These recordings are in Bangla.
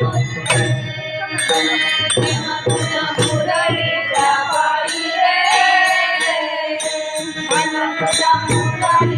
Thank you.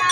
ลา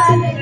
Yeah.